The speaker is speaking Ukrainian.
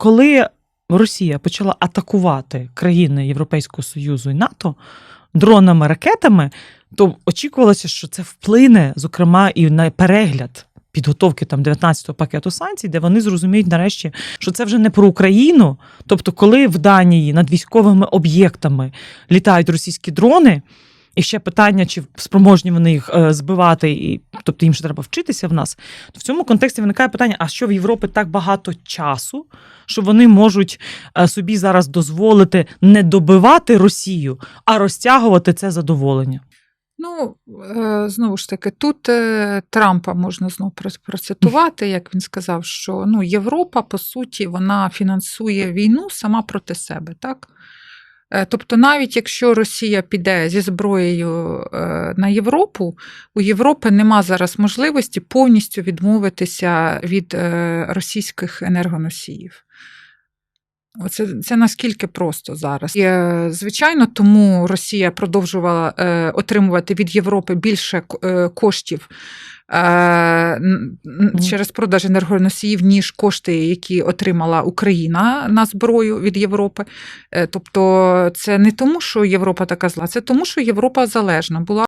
коли Росія почала атакувати країни Європейського Союзу і НАТО дронами, ракетами, то очікувалося, що це вплине, зокрема, і на перегляд. Підготовки там 19-го пакету санкцій, де вони зрозуміють нарешті, що це вже не про Україну. Тобто, коли в Данії над військовими об'єктами літають російські дрони, і ще питання, чи спроможні вони їх е, збивати, і тобто їм ще треба вчитися в нас. То в цьому контексті виникає питання: а що в Європі так багато часу, що вони можуть е, собі зараз дозволити не добивати Росію, а розтягувати це задоволення? Ну, е, знову ж таки, тут е, Трампа можна знову про- процитувати, як він сказав, що ну, Європа, по суті, вона фінансує війну сама проти себе. так? Е, Тобто, навіть якщо Росія піде зі зброєю е, на Європу, у Європи нема зараз можливості повністю відмовитися від е, російських енергоносіїв. Оце це наскільки просто зараз. І, е, звичайно, тому Росія продовжувала е, отримувати від Європи більше е, коштів е, через продаж енергоносіїв, ніж кошти, які отримала Україна на зброю від Європи. Е, тобто, це не тому, що Європа така зла, це тому, що Європа залежна була.